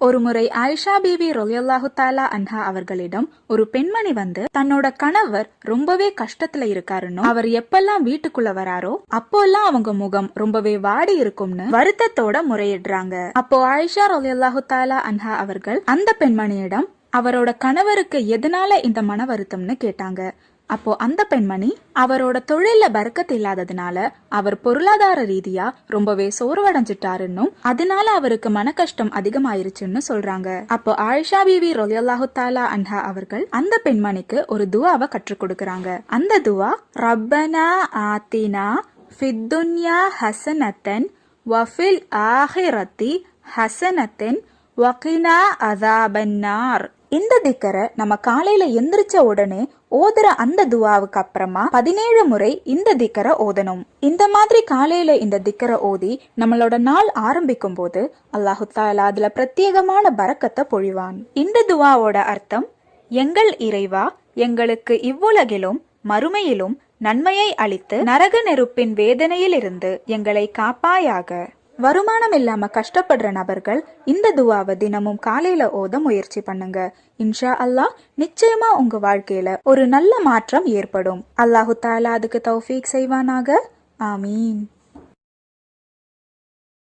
ஒருமுறை ஆயிஷா பீவி ரொலியல்லாஹு தாலா அன்ஹா அவர்களிடம் ஒரு பெண்மணி வந்து தன்னோட கணவர் ரொம்பவே கஷ்டத்துல இருக்காருன்னு அவர் எப்பெல்லாம் வீட்டுக்குள்ள வராரோ அப்போல்லாம் அவங்க முகம் ரொம்பவே வாடி இருக்கும்னு வருத்தத்தோட முறையிடுறாங்க. அப்போ ஆயிஷா ரொலியல்லாஹு தாலா அன்ஹா அவர்கள் அந்த பெண்மணியிடம் அவரோட கணவருக்கு எதனால இந்த மன வருத்தம்னு கேட்டாங்க. அப்போ அந்த பெண்மணி அவரோட தொழில்ல பறக்கத்து இல்லாததுனால அவர் பொருளாதார ரீதியா ரொம்பவே சோர்வடைஞ்சிட்டாருன்னும் அதனால அவருக்கு மன கஷ்டம் அதிகமாயிருச்சுன்னு சொல்றாங்க. அப்போ ஆயிஷா பிவி ரொலியல்லாஹு தாலா அன்ஹா அவர்கள் அந்த பெண்மணிக்கு ஒரு துவாவை கற்றுக் கொடுக்கறாங்க. அந்த துவா ரப்பனா ஆத்தினா ஃபித்துன்யா ஹசனத்தன் வஃபில் ஆஹிரத்தி ஹசனத்தன் வகினா அதாபன்னார். இந்த திக்கரை நம்ம காலையில எந்திரிச்ச உடனே ஓதுற அந்த துவாவுக்கு அப்புறமா பதினேழு முறை இந்த திக்கரை ஓதணும். இந்த மாதிரி காலையில இந்த திக்கரை ஓதி நம்மளோட நாள் ஆரம்பிக்கும் போது அல்லாஹு தாலா அதுல பிரத்யேகமான பரக்கத்தை பொழிவான். இந்த துவாவோட அர்த்தம் எங்கள் இறைவா எங்களுக்கு இவ்வுலகிலும் மறுமையிலும் நன்மையை அளித்து நரக நெருப்பின் வேதனையிலிருந்து எங்களை காப்பாயாக. வருமானம் இல்லாம கஷ்டப்படுற நபர்கள் இந்த துவாவை தினமும் காலையில ஓத முயற்சி பண்ணுங்க. இன்ஷா அல்லாஹ் நிச்சயமா உங்க வாழ்க்கையில ஒரு நல்ல மாற்றம் ஏற்படும். அல்லாஹு தாலா அதுக்கு தௌஃபீக் செய்வானாக. ஆமீன்.